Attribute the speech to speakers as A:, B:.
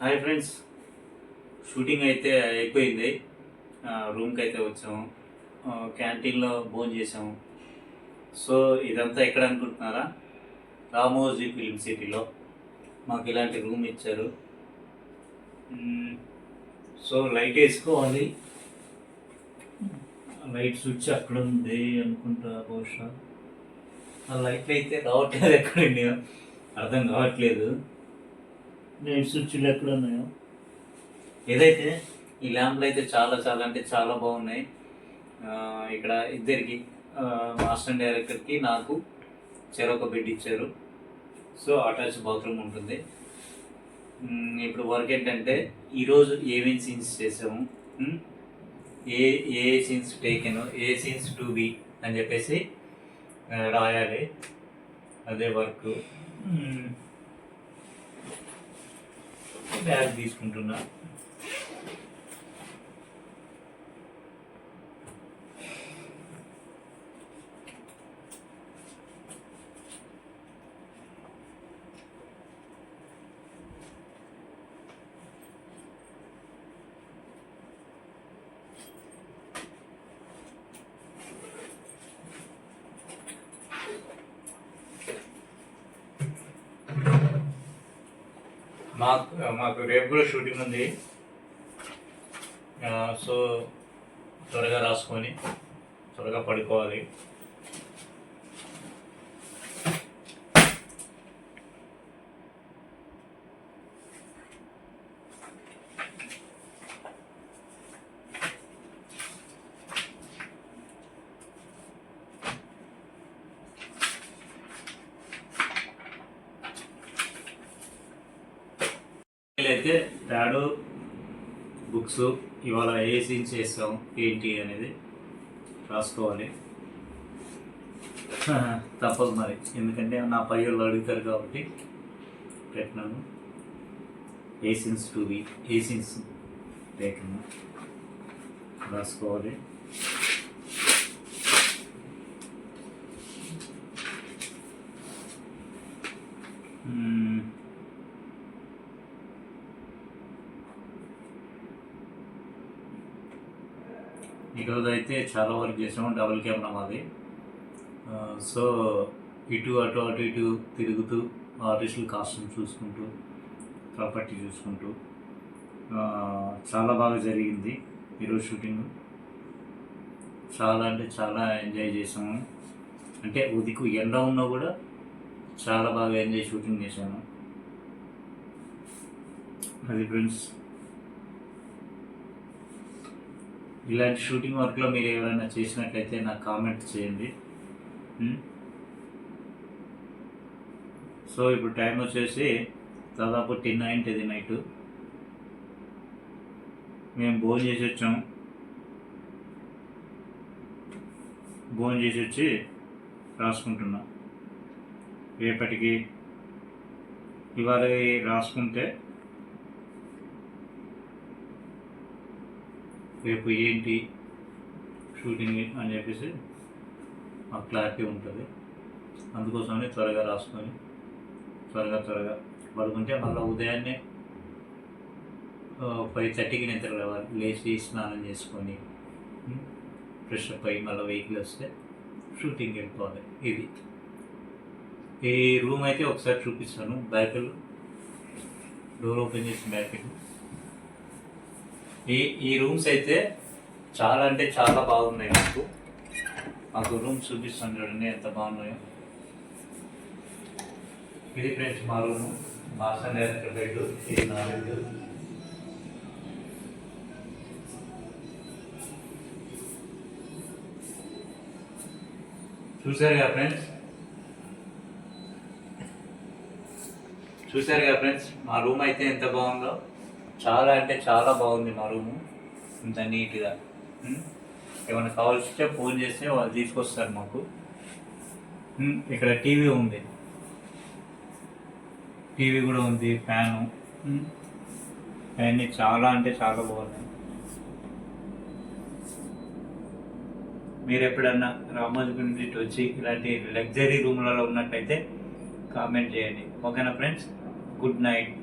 A: Hi friends. Shooting అయితే అయిపోయింది. రూమ్కి అయితే వచ్చాము. క్యాంటీన్లో భోజనం చేసాము సో ఇదంతా ఎక్కడ అనుకుంటున్నారా? రామోజీ ఫిల్మ్ సిటీలో. మాకు ఇలాంటి రూమ్ ఇచ్చారు. సో లైట్ వేసుకోవాలి. లైట్ స్విచ్ అక్కడ ఉంది అనుకుంటా బహుశా. ఆ లైట్లు అయితే రావట్లేదు ఎక్కడ ఉన్నాయో. అర్థం కావట్లేదు. లైట్ స్విచ్లు ఎక్కడ ఉన్నాయో. ఏదైతే ఈ ల్యాంప్లు అయితే చాలా చాలా అంటే చాలా బాగున్నాయి. ఇక్కడ ఇద్దరికి మాస్టర్ డైరెక్టర్కి నాకు చెరొక బెడ్ ఇచ్చారు. సో అటాచ్ బాత్రూమ్ ఉంటుంది. ఇప్పుడు వర్క్ ఏంటంటే ఈరోజు ఏమేమి సీన్స్ చేసాము? ఏ ఏ సీన్స్ టేకెన్ ఏ సీన్స్ టు బి అని చెప్పేసి రాయాలి. అదే వర్క్. బ్యాగ్ తీసుకుంటున్నా. మాకు మాకు రేపు కూడా షూటింగ్ ఉంది. సో త్వరగా రాసుకొని త్వరగా పడుకోవాలి. అయితే డాడు బుక్స్ ఇవాళ ఏ సీన్స్ చేస్తాం ఏంటి అనేది రాసుకోవాలి. తప్పదు మరి. ఎందుకంటే నా పై వాళ్ళు అడుగుతారు కాబట్టి పెట్టినాను. ఏ సీన్స్ టు బి ఏ సీన్స్ టేకను రాసుకోవాలి మ్మ్. ఈరోజు అయితే చాలా వర్క్ చేసాము డబుల్ కెమెరా మాది. సో ఇటు అటు అటు ఇటు తిరుగుతూ ఆర్టిస్టుల కాస్ట్యూమ్ చూసుకుంటూ ప్రాపర్టీ చూసుకుంటూ చాలా బాగా జరిగింది ఈరోజు షూటింగ్. చాలా అంటే చాలా ఎంజాయ్ చేసాము. అంటే ఉదికు ఎండ ఉన్నా కూడా చాలా బాగా ఎంజాయ్ షూటింగ్ చేశాను అది ఫ్రెండ్స్ ఇలాంటి షూటింగ్ వర్క్లో మీరు ఎవరైనా చేసినట్లయితే నాకు కామెంట్ చేయండి. Hmm? సో ఇప్పుడు టైం వచ్చేసి దాదాపు టెన్ అయింటుంది నైట్. మేము భోజనం చేసి వచ్చాం. భోజనం చేసి వచ్చి రాసుకుంటున్నాం. రేపటికి ఇవాళ రాసుకుంటే రేపు ఏంటి షూటింగ్ అని చెప్పేసి ఆ క్లారిటీ ఉంటుంది. అందుకోసమని త్వరగా రాసుకొని త్వరగా త్వరగా పడుకుంటే మళ్ళీ ఉదయాన్నే ఫైవ్ థర్టీకి నిద్ర లేవాలి. లేచి స్నానం చేసుకొని ఫ్రెష్ అప్ అయ్యి మళ్ళీ వెహికల్ వస్తే షూటింగ్ వెళ్ళిపోవాలి. ఇది. ఈ రూమ్ అయితే ఒకసారి చూపిస్తాను. బ్యాక్ డోర్ ఓపెన్ చేసి బ్యాక్ ఈ ఈ రూమ్స్ అయితే చాలా అంటే చాలా బాగున్నాయి మాకు. మాకు రూమ్స్ చూపిస్తాను చూడండి ఎంత బాగున్నాయో. ఇది ఫ్రెండ్స్ మా రూమ్. మాస్టర్ డైరెక్టర్ బెడ్ ఇది నా బెడ్ చూసారు కదా ఫ్రెండ్స్? చూసారు కదా ఫ్రెండ్స్? మా రూమ్ అయితే ఎంత బాగుందో. చాలా అంటే చాలా బాగుంది మా రూము. ఇంత నీట్గా. ఏమైనా కావాల్సి ఫోన్ చేస్తే వాళ్ళు తీసుకొస్తారు మాకు. ఇక్కడ టీవీ ఉంది. టీవీ కూడా ఉంది ఫ్యాను. ఫ్యాన్ని అవన్నీ చాలా అంటే చాలా బాగున్నాయి. మీరు ఎప్పుడన్నా రామోజీ గురించి వచ్చి ఇలాంటి లగ్జరీ రూమ్లలో ఉన్నట్టయితే కామెంట్ చేయండి. ఓకేనా ఫ్రెండ్స్? Good night.